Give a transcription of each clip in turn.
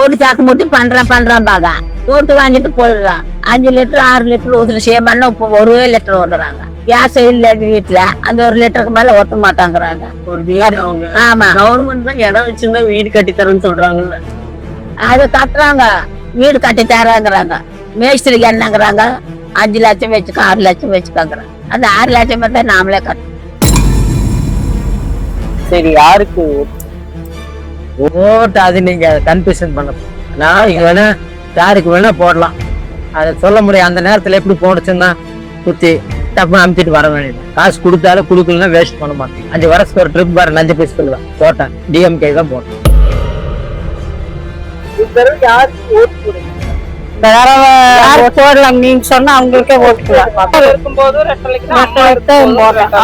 ஒரு சாக்கு மூட்டி பண்றேன் பண்றேன் பாங்க ஓட்டு வாங்கிட்டு போயிடுறான் அஞ்சு லிட்டர் ஆறு லிட்டர் ஊத்துற சேமன்னா இப்போ ஒரு லிட்டர் ஓடுறாங்க கேஸ் இல்ல வீட்டுல அந்த ஒரு லிட்டருக்கு மேல ஓட்ட மாட்டாங்கிறாங்க. ஒரு வீடு அவங்க. ஆமா. கவர்மெண்ட் தான் இடம் வச்சிருந்தா வீடு கட்டி தரேன்னு சொல்றாங்கல்ல. அது கட்டுறாங்க. வீடு கட்டி தராங்கிறாங்க மேஸ்திரிக்கு என்னங்கிறாங்க. அஞ்சு லட்சம் வச்சுக்கோ ஆறு லட்சம் வச்சுக்கோங்கிறாங்க. அந்த ஆறு லட்சம் தான் நாமளே கட்டணும். சரி யாருக்கு? ஓட்டு அது நீங்க கன்ஃபியூஷன் பண்ண. நான் இங்க வேணா யாருக்கு வேணா போடலாம். அதை சொல்ல முடியும் அந்த நேரத்துல எப்படி போனுச்சுன்னா குத்தி டப்பு அமுத்திட்டு வர வேண்டியது. காசு கொடுத்தாலும் கொடுக்கலன்னா வேஸ்ட் பண்ண மாட்டேன். அஞ்சு வருஷத்துக்கு ஒரு ட்ரிப் வர நஞ்சு பீஸ் சொல்லுவேன். போட்டேன். டிஎம்கே தான் போட்டேன். போடலாம்? நீங்க சொன்னா அவங்களுக்கே இருக்கும்போது.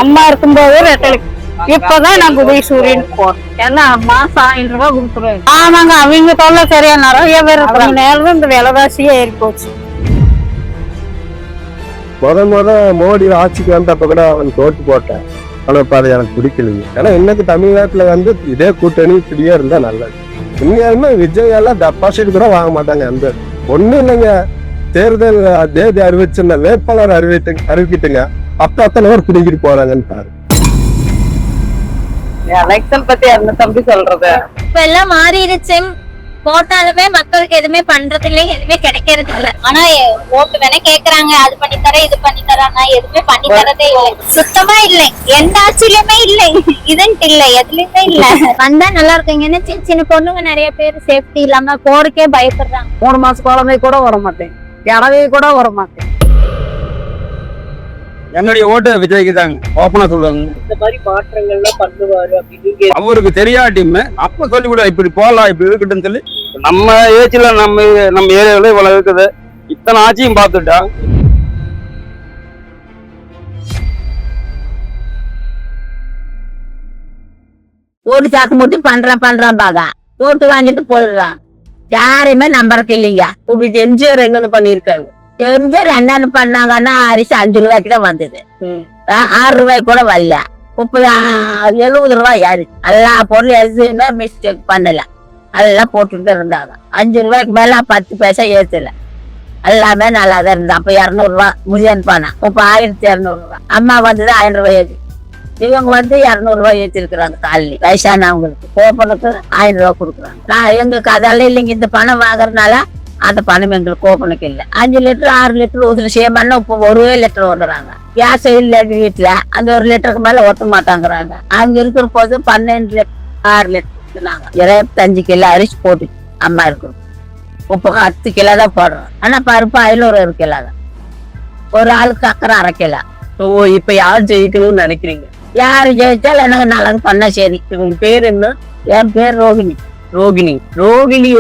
அம்மா இருக்கும்போது ரெட்டலைக்கு. இப்பதான் நான் உதயசூரியன் போறேன் ஏன்னா மாசம் ஆயிரம் ரூபாய் கொடுத்துருவேன் ஆமாங்க அவங்க தொல்லை சரியா நிறைய பேர் இருக்கிறாங்க நேரம் இந்த விலைவாசியே ஏறி போச்சு. முத முத மோடி ஆட்சிக்கு வந்தப்ப கூட அவனுக்கு ஓட்டு போட்டேன். ஆனா இப்ப அது எனக்கு பிடிக்கலைங்க. ஏன்னா இன்னைக்கு தமிழ்நாட்டுல வந்து இதே கூட்டணி இப்படியே இருந்தா நல்லது. உண்மையாலுமே விஜய் எல்லாம் டெபாசிட் கூட வாங்க மாட்டாங்க எந்த ஒண்ணும் இல்லைங்க. தேர்தல் தேதி அறிவிச்சுங்க வேட்பாளர் அறிவிட்டு அறிவிக்கிட்டுங்க. அப்ப அத்தனை பேர் பிடிக்கிட்டு போறாங்கன்னு பாரு எலெக்ஷன் பத்தி என்ன தம்பி சொல்றது. இப்ப எல்லாம் மாறிடுச்சு. போட்டாலுமே மக்களுக்கு எதுவுமே பண்றது இல்லை எதுவுமே கிடைக்கிறது இல்ல. ஆனா ஓட்டு வேணா கேக்குறாங்க. அது பண்ணி தரேன் இது பண்ணி தராங்க எதுவுமே பண்ணி தரதே இல்லை. சுத்தமா இல்லை. எந்த ஆட்சியிலுமே இல்லை. இதுன்ட்டு இல்ல எதுலயுமே இல்ல. வந்தா நல்லா இருக்குங்கன்னு சின்ன சின்ன பொண்ணுங்க நிறைய பேர் சேஃப்டி இல்லாம போறக்கே பயப்படுறாங்க. மூணு மாசம் குழந்தை கூட வர மாட்டேன் கிடவே கூட வர மாட்டேன் என்னுடைய ஓட்டு விஜய்க்கு தாங்க. ஓப்பனா சொல்லுவாங்க. இந்த மாதிரி மாற்றங்கள்லாம் பண்ணுவாரு அப்படின்னு அவருக்கு தெரியாட்டியுமே அப்ப சொல்லி கூட இப்படி போகலாம் இப்படி இருக்கட்டும்னு சொல்லி நம்ம ஏஜ்ல நம்ம நம்ம ஏரியாவில் இவ்வளவு இருக்குது. இத்தனை ஆட்சியும் பார்த்துட்டா. ஒரு சாக்கு மூட்டி பண்றேன் பண்றேன் பாங்க ஓட்டு வாங்கிட்டு போயிடுறான். யாரையுமே நம்பருக்கு இல்லைங்க. இப்படி எம்ஜிஆர் என்னென்ன பண்ணிருக்காங்க தெரிஞ்சர் என்னென்ன பண்ணாங்கன்னா அரிசி அஞ்சு ரூபாய்க்கு தான் வந்தது ஆறு ரூபாய்க்கு கூட வரல. முப்பது எழுபது ரூபாய் யாரு எல்லா பொருள் எதுவுமே மிஸ்டேக் பண்ணல. அதெல்லாம் போட்டுட்டு இருந்தாங்க. அஞ்சு ரூபாய்க்கு மேல பத்து பைசா ஏத்தல எல்லாமே நல்லா தான் இருந்தது. அப்ப இரநூறுவா முதியன் பணம் இப்ப ஆயிரத்தி இரநூறுவா அம்மா வந்தது ஆயிரம் ரூபாய் ஏத்தி இவங்க வந்து இரநூறுவா ஏற்றிருக்கிறாங்க காலனி வயசானவங்களுக்கு. கோப்பனுக்கு ஆயிரம் ரூபாய் கொடுக்குறாங்க. நான் எங்களுக்கு அதெல்லாம் இல்லைங்க. இந்த பணம் வாங்குறதுனால அந்த பணம் எங்களுக்கு கோப்பனுக்கு இல்லை. அஞ்சு லிட்டர் ஆறு லிட்டர் ஊத்துற சேமன்னா இப்போ ஒரு லிட்டர் ஓடுறாங்க. கேஸ் இல்லை வீட்டுல அந்த ஒரு லிட்டருக்கு மேல ஓட்ட மாட்டாங்கிறாங்க. அங்க இருக்கிற போது பன்னெண்டு லிட்டர் ஆறு லிட்டர் நாங்க இருபத்தஞ்சு கிலோ அரிசி போட்டு அம்மா இருக்கிறோம் இப்போ பத்து கிலோ தான் போடுறோம். ஆனா பருப்பு ஐநூறு ஒரு கிலோ தான். ஒரு ஆளுக்கு அக்கறை அரை கிலோ. ஓ இப்ப யார் ஜெயிக்கணும்னு நினைக்கிறீங்க? யாரு ஜெயிச்சாலும் எனக்கு நல்லது பண்ணா சரி உங்க பேர் என்ன? என் பேர் ரோகிணி. ரோகிணி. ரோகிணி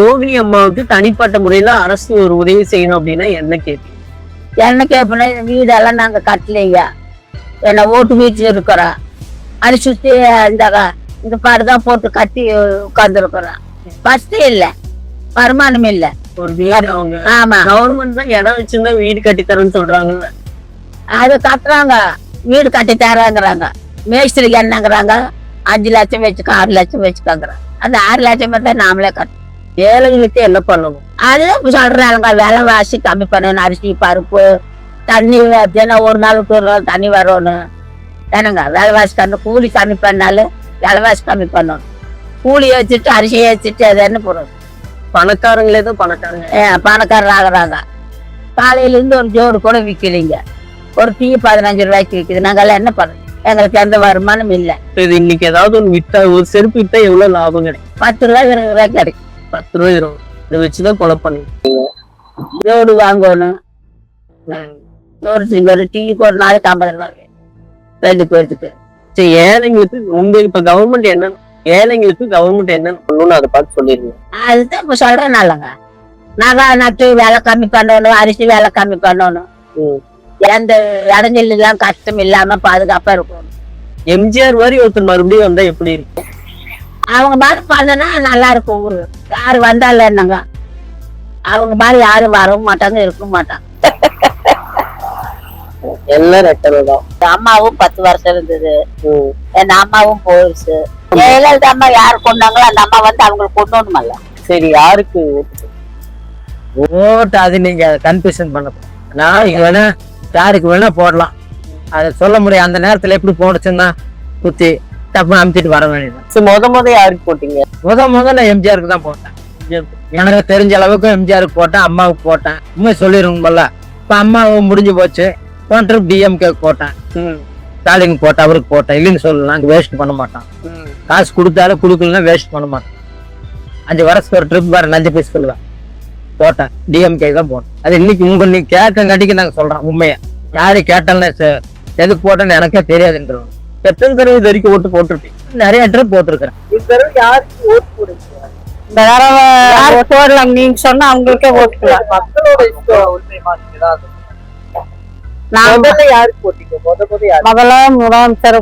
ரோகிணி அம்மாவுக்கு தனிப்பட்ட முறையில அரசு ஒரு உதவி செய்யணும் அப்படின்னா என்ன கேட்பீங்க என்ன கேட்பனா வீடெல்லாம் நாங்க கட்டலைங்க. என்ன ஓட்டு வீட்டில் இருக்கிறோம் அது சுத்தி இந்த இந்த பாடுதான் போட்டு கட்டி உட்காந்துருக்குறோம் ஃபர்ஸ்ட் இல்ல. வருமானம் இல்ல. ஒரு வீடு அவங்க. ஆமா. கவர்மெண்ட் தான் இடம் வச்சிருந்தா வீடு கட்டி தரேன்னு சொல்றாங்கல்ல அது கட்டுறாங்க. வீடு கட்டி தராங்கிறாங்க மேஸ்திரிக்கு என்னங்கிறாங்க. அஞ்சு லட்சம் வச்சுக்கோ ஆறு லட்சம் வச்சுக்கோங்கிறாங்க. அந்த ஆறு லட்சம் தான் நாமளே கட்டணும் ஏழைகளுக்கு என்ன பண்ணணும்? அதுதான் சொல்றாங்க விலைவாசி கம்மி பண்ணணும் அரிசி பருப்பு தண்ணி தினம் ஒரு நாளுக்கு ஒரு நாள் தண்ணி வரணும். என்னங்க விலைவாசி கம்மி கூலி கம்மி பண்ணாலும் விலைவாசி கம்மி பண்ணணும். கூலி வச்சுட்டு அரிசியை வச்சுட்டு அது என்ன போடுறது பணக்காரங்களே தான் பணக்காரங்க. ஏன் பணக்காரர் ஆகுறாங்க. காலையில இருந்து ஒரு ஜோடு கூட விற்கலைங்க ஒரு டீ பதினஞ்சு ரூபாய்க்கு விற்குது நாங்கெல்லாம் என்ன பண்ணுறோம் எங்களுக்கு எந்த வருமானம் இல்லை. இது இன்னைக்கு ஏதாவது ஒன்று வித்தா ஒரு செருப்பு வித்தா எவ்வளவு லாபம் கிடைக்கும்? பத்து ரூபாய் இருபது ரூபாய் கிடைக்கும். பத்து ரூபாய் இருபது இதை வச்சுதான் கொலை பண்ணி ஜோடு வாங்கணும். ஒரு ஒரு டீக்கு ஒரு நாளைக்கு ஐம்பது ரூபாய் ரெண்டு பேர்த்துக்கு. சரி ஏழைங்களுக்கு உங்க இப்ப கவர்மெண்ட் என்ன ஏழைங்களுக்கு கவர்மெண்ட் என்ன பண்ணணும்னு அதை பார்த்து சொல்லிருங்க. அதுதான் இப்ப சொல்றேன் நல்லங்க நகை நட்டு வேலை கம்மி பண்ணணும் அரிசி வேலை கம்மி பண்ணணும். ம். எந்த இடைஞ்சல் எல்லாம் கஷ்டம் இல்லாம பாதுகாப்பா இருக்கணும். எம்ஜிஆர் மாதிரி ஒருத்தர் மறுபடியும் வந்தா எப்படி இருக்கும் அவங்க மாதிரி பண்ணனா நல்லா இருக்கும். ஊரு யாரு வந்தாலும் என்னங்க? அவங்க மாதிரி யாரும் வரவும் மாட்டாங்க இருக்கவும் மாட்டாங்க. எல்லாம் ரெட்டலை தான். அம்மாவும் பத்து வருஷம் இருந்தது. என் அம்மாவும் போயிடுச்சு ஜெயலலிதா அம்மா யார் கொண்டாங்களோ அந்த அம்மா வந்து அவங்களுக்கு கொண்டு வரணுமல்ல. சரி யாருக்கு? ஓட்டு அது நீங்க கன்ஃபியூஷன் பண்ண நான் இங்க வேணா யாருக்கு வேணா போடலாம். அதை சொல்ல முடியும் அந்த நேரத்துல எப்படி போனுச்சுன்னா குத்தி டப்பு அமுத்திட்டு வர வேண்டியது சரி, முத முத யாருக்கு போட்டீங்க? முத முத நான் எம்ஜிஆருக்கு தான் போட்டேன். எனக்கு தெரிஞ்ச அளவுக்கு எம்ஜிஆருக்கு போட்டேன் அம்மாவுக்கு போட்டேன். உண்மை சொல்லிருங்கல்ல இப்ப அம்மா முடிஞ்சு போச்சு. போன ட்ரிப் டிஎம்கே போட்டேன். ஸ்டாலின் போட்டேன் அவருக்கு போட்டேன். இல்லைன்னு சொல்லலாம் வேஸ்ட் பண்ண மாட்டான். காசு கொடுத்தாலும் கொடுக்கலன்னா வேஸ்ட் பண்ண மாட்டேன் அஞ்சு வருஷத்துக்கு ஒரு ட்ரிப் வேற நஞ்சு பீஸ் சொல்லுவேன். போட்டேன். டிஎம்கே தான் போட்டேன் அது இன்னைக்கு உங்க நீ கேட்கங்காட்டிக்கு நாங்க சொல்றோம் உண்மையை. யாரு கேட்டாலும் எதுக்கு போட்டேன்னு எனக்கே தெரியாதுன்றோம் எத்தனை தடவை இது வரைக்கும் ஓட்டு போட்டிருப்பீங்க. நிறைய ட்ரிப் போட்டிருக்கிறேன். இந்த யாருக்கு ஓட்டு போடுறீங்க? இந்த தடவை யார் போடலாம் நீங்க சொன்னா அவங்களுக்கே ஓட்டுக்கலாம் மக்களோட இஷ்டம். நான் முதல்ல யாருக்கு போட்டீங்க? முத முத யாரு? முதல்ல முதலமைச்சர்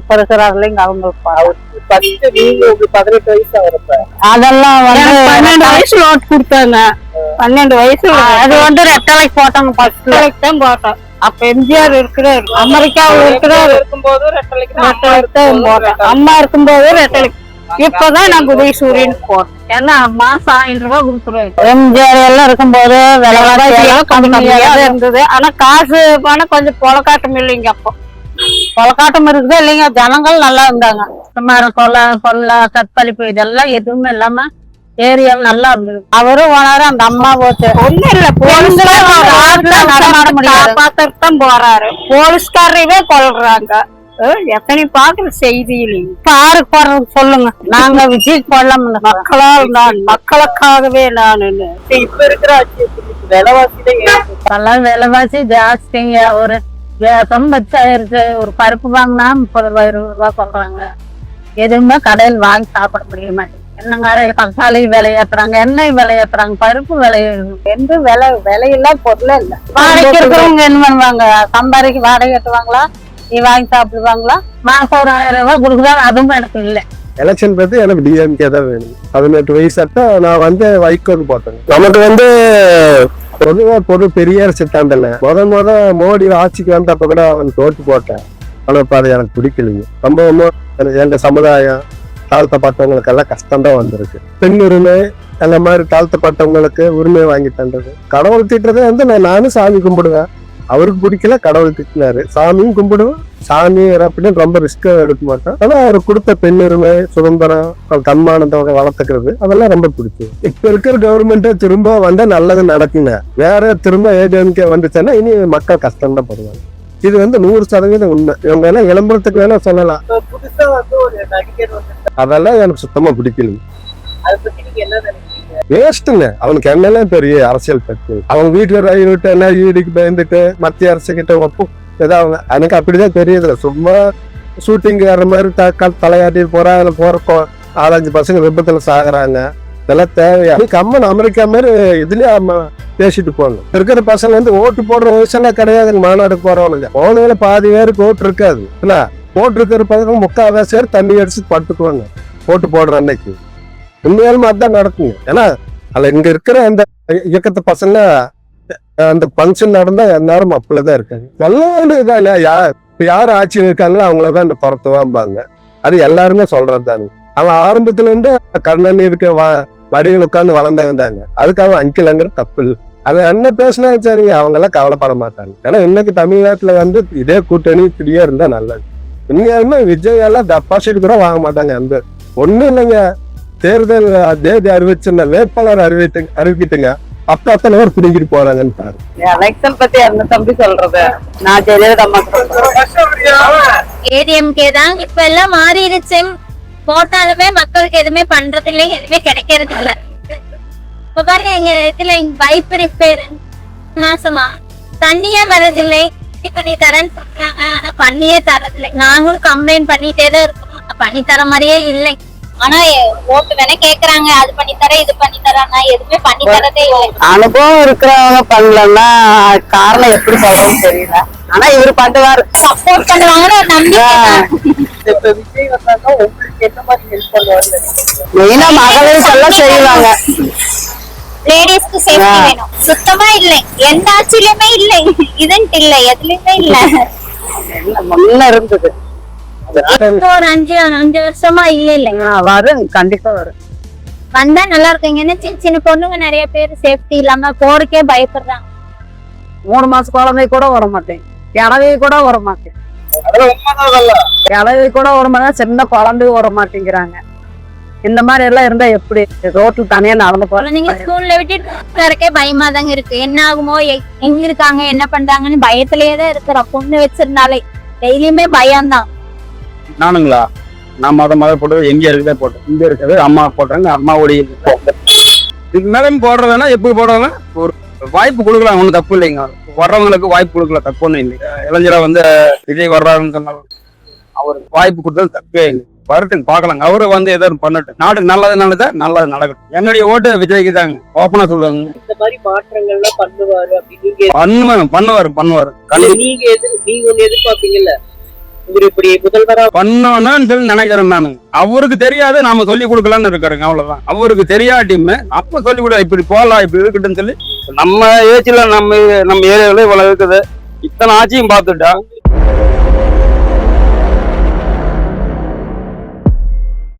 அவங்களுக்கு அவருக்கு ஃபர்ஸ்ட் நீங்க உங்களுக்கு பதினெட்டு வயசு ஆகிறப்ப. அதெல்லாம் வந்து பன்னெண்டு வயசுல ஓட்டு கொடுத்தாங்க. பன்னெண்டு வயசுல அது வந்து ரெட்டலைக்கு போட்டாங்க ஃபர்ஸ்ட் தான் போட்டோம் அப்ப எம்ஜிஆர் இருக்கிறார். அமெரிக்காவில் இருக்கிறார். இருக்கும்போது ரெட்டலைக்கு தான் போட்டோம் அம்மா இருக்கும்போது ரெட்டலைக்கு இப்பதான் நான் உதயசூரியன் போட்டேன் ஏன்னா மாசம் ஆயிரம் ரூபாய் கொடுத்துருவேன் எம்ஜிஆர் எல்லாம் இருக்கும்போது விலைவாசி இருந்தது. ஆனா காசு பணம் கொஞ்சம் பொலக்காட்டம் இல்லைங்க அப்போ. பொலக்காட்டம் இருக்குது இல்லைங்க? ஜனங்கள் நல்லா இருந்தாங்க. சுமார் கொலை கொள்ளை கற்பழிப்பு இதெல்லாம் எதுவுமே இல்லாம ஏரியா நல்லா இருந்தது அவரும் போனாரு அந்த அம்மா போச்சு. ஒண்ணு இல்ல போலீஸ்ல நடமாட முடியாது காப்பாத்துட்டு தான் போறாரு. போலீஸ்காரரையே கொல்றாங்க. அஹ் எத்தனை பாக்குற செய்தியில. பாரு போடுறது சொல்லுங்க. நாங்க விஜய் போடலாம் மக்களால் நான் மக்களுக்காகவே நான் இப்ப இருக்கிற? விலைவாசி தான் விலைவாசி ஜாஸ்திங்க. ஒரு தொண்ணூத்தாயிரத்து ஒரு பருப்பு வாங்கினா முப்பது ரூபாய் இருபது ரூபாய் சொல்றாங்க. எதுவுமே கடையில் வாங்கி சாப்பிட முடிய மாட்டேங்குது. என்னங்கார தக்காளி விலை ஏத்துறாங்க எண்ணெய் விலை ஏத்துறாங்க பருப்பு விலை எந்த விலை விலையெல்லாம் பொருளே இல்ல. வாடகைக்கு இருக்கிறவங்க என்ன பண்ணுவாங்க? சம்பாதிக்கு வாடகை ஏற்றுவாங்களா நீ வாங்கி சாப்பிடுவாங்களா? மாசம் ஒரு ஆயிரம் ரூபாய் கொடுக்குறாங்க அதுவும் எனக்கு இல்லை. எலெக்ஷன் பத்தி எனக்கு டிஎம்கே தான் வேணும். பதினெட்டு வயசு வயசாட்டா நான் வந்து வைக்கோல் போட்டேன் நமக்கு வந்து பொதுவா பொருள் பெரியார் சித்தாண்டல முத முத மோடி ஆட்சிக்கு வந்தப்ப கூட அவனுக்கு தோட்டு போட்டேன். ஆனா இப்ப அது எனக்கு பிடிக்கலைங்க. ரொம்ப எனக்கு எங்க சமுதாயம் தாழ்த்தப்பட்டவங்களுக்கெல்லாம் கஷ்டம் தான் வந்திருக்கு. பெண் உரிமை அந்த மாதிரி தாழ்த்தப்பட்டவங்களுக்கு உரிமை வாங்கி தந்தது. கடவுள் திட்டுறதை வந்து நான் நானும் சாமி கும்பிடுவேன். அவருக்கு பிடிக்கல கடவுள் திட்டினாரு. சாமியும் கும்பிடுவேன் சாமி அப்படின்னு ரொம்ப ரிஸ்க் எடுக்க மாட்டேன் ஆனா அவர் கொடுத்த பெண்ணுரிமை சுதந்திரம் தன்மானத்தை வளர்த்துக்கிறது அதெல்லாம் ரொம்ப பிடிக்கும். இப்ப இருக்கிற கவர்மெண்ட் திரும்ப வந்தா நல்லது நடக்குங்க வேற திரும்ப ஏடிஎம்கே வந்துச்சுன்னா இனி மக்கள் கஷ்டம் தான் படுவாங்க இது வந்து நூறு சதவீதம் உண்மை. இவங்க எல்லாம் விளம்பரத்துக்கு வேணா சொல்லலாம். புதுசா வந்து ஒரு நடிகர் வந்து அதெல்லாம் எனக்கு சுத்தமா பிடிக்கல. என்ன வேஸ்ட்டுங்க. அவனுக்கு என்னெல்லாம் பெரிய அரசியல் கட்சி அவங்க வீட்டுல விட்டு என்ன ஈடிக்கு பயந்துட்டு மத்திய அரசு கிட்ட ஒப்பு ஏதாவது எனக்கு அப்படிதான் தெரியுதுல சும்மா ஷூட்டிங் வர மாதிரி த- தலையாட்டி போற கொ- நாலஞ்சு பசங்க விபத்துல சாகுறாங்க. இதெல்லாம் தேவையா? கம்மன் அமெரிக்கா மாதிரி இதுலயே பேசிட்டு போங்க இருக்கிற பசங்க வந்து ஓட்டு போடுற வயசெல்லாம் கிடையாதுங்க மாநாடு போறவனுங்க. போனதுல பாதி பேருக்கு ஓட்டு இருக்காது இல்ல ஓட்டு முக்கால் பேர் தண்ணி அடிச்சு படுத்துக்குவாங்க. போட்டு போடுற அன்னைக்கு. உண்மையாலுமே அதுதான் நடக்குங்க. ஏன்னா அதுல இங்க இருக்கிற அந்த இயக்கத்து பசங்க அந்த ஃபங்க்ஷன் நடந்தா எல்லாரும் அப்படிதான் இருக்காங்க. நல்ல இதான் இல்லை. யா- இப்போ யார் ஆட்சியில் இருக்காங்களோ அவங்கள தான் இந்த துரத்துவாம்பாங்க. அது எல்லாருமே சொல்றது தானுங்க அவன் ஆரம்பத்துல இருந்து கண்ணன் இருக்க வா வடிகள் உட்கார்ந்து வளர்ந்தவந்தாங்க அதுக்கு அவன் அங்கிலங்கிற தப்பு இல்லை. அது என்ன பேசினா சரிங்க. அவங்க எல்லாம் கவலைப்பட மாட்டாங்க. ஏன்னா இன்னைக்கு தமிழ்நாட்டுல வந்து இதே கூட்டணி இப்படியே இருந்தால் நல்லது. உண்மையாலுமே விஜய் எல்லாம் டெபாசிட் கூட வாங்க மாட்டாங்க அந்த ஒண்ணும் இல்லைங்க. தேர்தல் தேதி அறிவிச்சுங்க வேட்பாளர் அறிவித்து அறிவிக்கிட்டுங்க. அப்ப அத்தனை பேர் பிடிக்கிட்டு போறாங்கன்னு பாரு எலெக்ஷன் பத்தி என்ன தம்பி சொல்றது? நான் ஜெயலலிதா ஏடிஎம்கே தான் இப்ப எல்லாம் மாறிடுச்சு. போட்டாலுமே மக்களுக்கு எதுவுமே பண்றது இல்லை எதுவுமே கிடைக்கிறது இல்ல. இப்ப பாருங்க எங்க இதுல பைப் ரிப்பேர் மாசமா தண்ணியே வரதில்லை இப்ப நீ தரேன்னு சொல்றாங்க ஆனா பண்ணியே தரதில்லை. நாங்களும் கம்ப்ளைண்ட் பண்ணிட்டே தான் இருக்கோம் பண்ணி தர மாதிரியே இல்லை. ஆனா ஓட்டு வேணா கேக்குறாங்க. அது பண்ணி தர இது பண்ணி தராங்க எதுவுமே பண்ணி தரதே இல்லை. அனுபவம் இருக்கிறவங்க பண்ணலன்னா காரணம் எப்படி சொல்றதுன்னு தெரியல. ஆனா இவரு பண்ணுவாரு. சப்போர்ட் பண்ணுவாங்கன்னு ஒரு நம்பிக்கை தான். இப்ப விஜய் வந்தாங்க உங்களுக்கு என்ன மாதிரி ஹெல்ப் பண்ணுவாருன்னு நினைக்கிறீங்க? மெயினா மகளிருக்கு எல்லாம் செய்வாங்க. லேடிஸ்க்கு சேஃப்டி வேணும். சுத்தமா இல்லை. எந்த ஆட்சியிலுமே இல்லை. இதுன்ட்டு இல்லை. எதுலயுமே இல்ல. முன்ன இருந்தது. ஒரு அஞ்சு அஞ்சு வருஷமா இல்ல இல்லைங்க வரும். கண்டிப்பா வரும். வந்தா நல்லா இருக்குங்கன்னு சின்ன சின்ன பொண்ணுங்க நிறைய பேர் சேஃப்டி இல்லாம போறக்கே பயப்படுறாங்க. மூணு மாச குழந்தை கூட வர மாட்டேன் கிழவி கூட வர மாட்டேன். கிழவி கூட வர மாட்டேன் சின்ன குழந்தை வர மாட்டேங்கிறாங்க இந்த மாதிரி எல்லாம் இருந்தா எப்படி? ரோட்ல தனியா நடந்து போறேன் ஸ்கூல்ல விட்டுட்டு வரக்கே பயமா தாங்க இருக்கு. என்ன ஆகுமோ எங்க இருக்காங்க என்ன பண்றாங்கன்னு பயத்திலேயே தான் இருக்கிறோம். பொண்ணு வச்சிருந்தாலே டெய்லியுமே பயம்தான். நானுங்களா? நான் மத மத போட்டது எங்க இருக்குதே போட்டேன். இங்க இருக்குது அம்மா போட்டாங்க அம்மா ஒடி இதுக்கு மேலேயும் போடுறதுன்னா எப்படி போடுறதுன்னா ஒரு வாய்ப்பு கொடுக்கலாம் ஒன்றும் தப்பு இல்லைங்க. வர்றவங்களுக்கு வாய்ப்பு கொடுக்கல தப்பு ஒன்றும் இல்லை இளைஞரா வந்து விஜய் வர்றாருன்னு சொன்னாலும் அவருக்கு வாய்ப்பு கொடுத்தது தப்பே இல்லை வரட்டுங்க பார்க்கலாங்க. அவரு வந்து எதாவது பண்ணட்டும். நாட்டுக்கு நல்லது நல்லதா நல்லது நடக்கட்டும் என்னுடைய ஓட்டு விஜய்க்கு தாங்க. ஓப்பனா சொல்லுவாங்க. இந்த மாதிரி மாற்றங்கள்லாம் பண்ணுவாரு அப்படி நீங்க பண்ணுவாங்க பண்ணுவாரு பண்ணுவாரு கண்டிப்பா. நீங்க எது நீங்க ஒண்ணு எதிர்பார்ப்பீங்கல்ல? நினைக்கிறேன் நானு. அவருக்கு தெரியாது நாம சொல்லி கொடுக்கலாம்னு இருக்கிறேங்க அவ்வளவுதான். அவருக்கு தெரியாட்டியுமே அப்ப சொல்லி கொடு இப்படி போகலாம் இப்படி இருக்கட்டும்னு சொல்லி நம்ம ஏஜ்ல நம்ம நம்ம ஏரியாவில் இவ்வளவு இருக்குது. இத்தனை ஆட்சியும் பார்த்துட்டா.